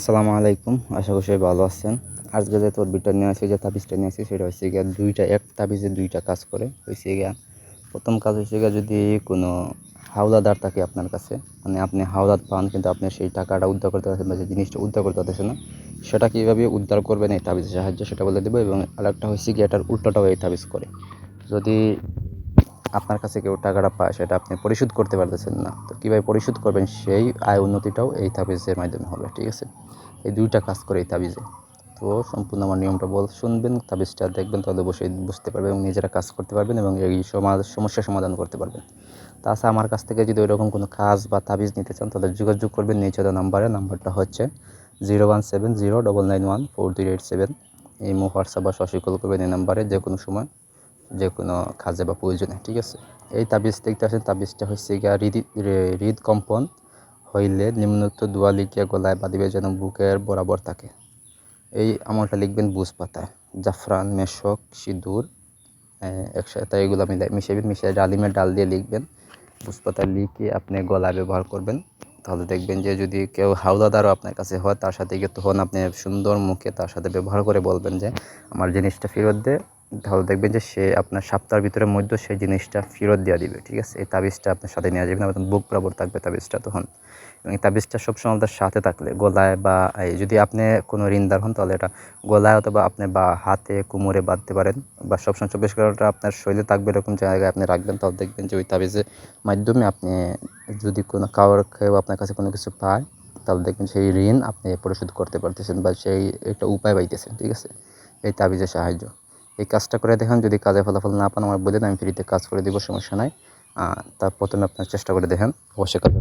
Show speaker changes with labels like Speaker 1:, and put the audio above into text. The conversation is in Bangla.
Speaker 1: আসসালামু আলাইকুম। আশা করি সবাই ভালো আছেন। আজকে যে তোর বিটা নিয়ে আসি, যে তাবিজটা নিয়ে আসি, সেটা হচ্ছে গিয়া দুইটা, এক তাবিজে দুইটা কাজ করে হয়েছে গিয়া প্রথম কাজ হচ্ছে গিয়া যদি কোনো হাওলাদার থাকে আপনার কাছে মানে আপনি হাওলাদ পান, কিন্তু আপনি সেই টাকাটা উদ্ধার করতে পারছেন বা যে জিনিসটা উদ্ধার করতে পারতেছেন না, সেটা কীভাবে উদ্ধার করবেন এই তাবিজের সাহায্যে, সেটা বলে দেবো। এবং আরেকটা হচ্ছে গিয়ে এটার উল্টোটাও এই তাবিজ করে। যদি আপনার কাছে কেউ টাকাটা পায়, সেটা আপনি পরিশোধ করতে পারতেছেন না। তো কীভাবে পরিশোধ করবেন সেই আয় উন্নতিটাও এই তাবিজের মাধ্যমে হবে, ঠিক আছে? এই দুইটা কাজ করে এই তাবিজে। তো সম্পূর্ণ আমার নিয়মটা বল, শুনবেন, তাবিজটা দেখবেন, তাহলে বসে বুঝতে পারবেন এবং নিজেরা কাজ করতে পারবেন এবং এই সমাজ, সমস্যার সমাধান করতে পারবেন। তাছাড়া আমার কাছ থেকে যদি ওইরকম কোনো কাজ বা তাবিজ নিতে চান, তাহলে যোগাযোগ করবেন নিচে নাম্বারে, নাম্বারটা হচ্ছে zero one seven zero double nine one four three eight seven. এই মো হোয়াটসঅ্যাপ বা সরাসরি কল করবেন এই নাম্বারে যে কোনো সময়। যে কোনো কাজে বা প্রয়োজনে, ঠিক আছে? এই তাবিজ দেখতে আসেন তাবিজটা হচ্ছে গিয়া হৃদ কম্পন হইলে নিম্নোক্ত দোয়া লিখিয়া গলায় বাঁধিবে যেন বুকের বরাবর থাকে। এই আমলটা লিখবেন বুঝ পাতায় জাফরান, মেশক, সিঁদুর একসাথে এগুলো মিলাই মিশাবেন মিশিয়ে ডালিমের ডাল দিয়ে লিখবেন। বুঝ পাতা লিখে আপনি গলায় ব্যবহার করবেন। তাহলে দেখবেন যে যদি কেউ হাওলাদারও আপনার কাছে হয়, তার সাথে গিয়ে তখন আপনি সুন্দর মুখে তার সাথে ব্যবহার করে বলবেন যে, আমার জিনিসটা ফেরত দে। তাহলে দেখবেন যে সে আপনার সপ্তাহের ভিতরে মধ্যে সেই জিনিসটা ফেরত দিয়ে দিবে, ঠিক আছে? এই তাবিজটা আপনার সাথে নিয়ে যাবেন, আপনার বুক বরাবর থাকবে তাবিজটা তখন। এবং এই তাবিজটা সবসময় আপনার সাথে থাকলে, গলায় বা যদি আপনি কোনো ঋণদার হন, তাহলে এটা গলায় অথবা আপনি বা হাতে, কোমরে বাঁধতে পারেন বা সবসময় চব্বিশ ঘণ্টা আপনার শরীরে থাকবে এরকম জায়গায় আপনি রাখবেন, তাহলে দেখবেন যে ওই তাবিজের মাধ্যমে আপনি যদি কোনো কারোর কেউ আপনার কাছে কোনো কিছু পায়, তাহলে দেখবেন সেই ঋণ আপনি পরিশোধ করতে পারতেছেন বা সেই একটা উপায় পাইতেছেন, ঠিক আছে? এই তাবিজের সাহায্য। এই কাজটা করে দেখেন, যদি কাজে ফলাফল না পান, আমার দেন আমি ফ্রিতে কাজ করে দিব, সমস্যা নাই। তার প্রথমে আপনার চেষ্টা করে দেখেন, অবশ্যই কাজে